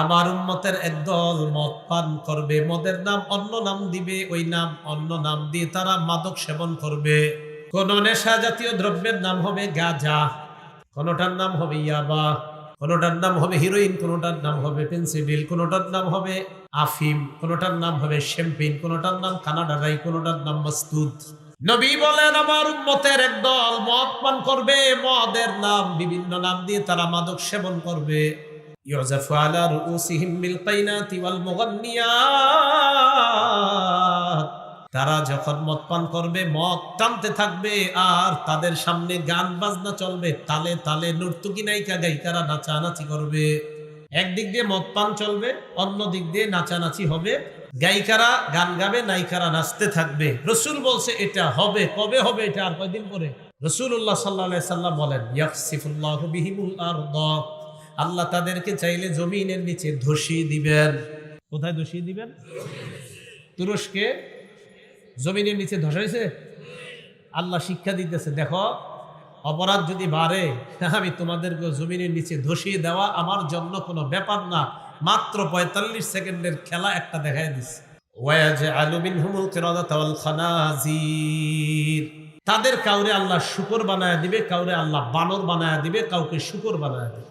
আমার উম্মতের একদল মদ পান করবে, মদের নাম অন্য নাম দিবে, ওই নাম অন্য নাম দিয়ে তারা মাদক সেবন করবে। কোন নেশা জাতীয় দ্রব্যের নাম হবে গাজা, কোনটার নাম হবে ইয়াবা। কোনটার নাম হবে হিরোইন, কোনোটার নাম হবে পেন্সিডিল, কোনটার নাম হবে আফিম, কোনোটার নাম হবে শ্যাম্পিন কোনটার নাম কানাডারাই কোনটার নাম মাস্তুদ নবী বলেন, আমার উম্মতের একদল মদ পান করবে, মদের নাম, বিভিন্ন নাম দিয়ে তারা মাদক সেবন করবে। ইউজাফু আলা রুউসিহিম বিল কাইনাতি ওয়াল মুগান্নিয়াত। তারা যখন মদ পান করবে, মদ টানতে থাকবে, আর তাদের সামনে গান বাজনা চলবে, তালে তালে নর্তুকি নায়িকা গায়িকারা নাচানাচি করবে। একদিক দিয়ে মদ পান চলবে, অন্য দিক দিয়ে নাচানাচি হবে। গায়িকারা গান গাবে, নায়িকারা নাচতে থাকবে। রসুল বলছে, এটা হবে, কবে হবে, এটা আর কয়দিন পরে? রসুল্লাহ সাল্লাহ সাল্লাম বলেন আল্লাহ তাদেরকে চাইলে জমিনের নিচে ধসিয়ে দিবেন। কোথায় ধসিয়ে দিবেন? তুরস্কে জমিনের নিচে ধসাইছে আল্লাহ শিক্ষা দিতেছে, দেখো, অপরাধ যদি বাড়ে, আমি তোমাদেরকে জমিনের নিচে ধসিয়ে দেওয়া আমার জন্য কোনো ব্যাপার না। মাত্র পঁয়তাল্লিশ সেকেন্ডের খেলা একটা দেখাই দিচ্ছে তাদের কাউরে আল্লাহ শুকর বানায় দিবে, কাউরে আল্লাহ বানর বানায় দিবে, কাউকে শুকর বানায় দিবে।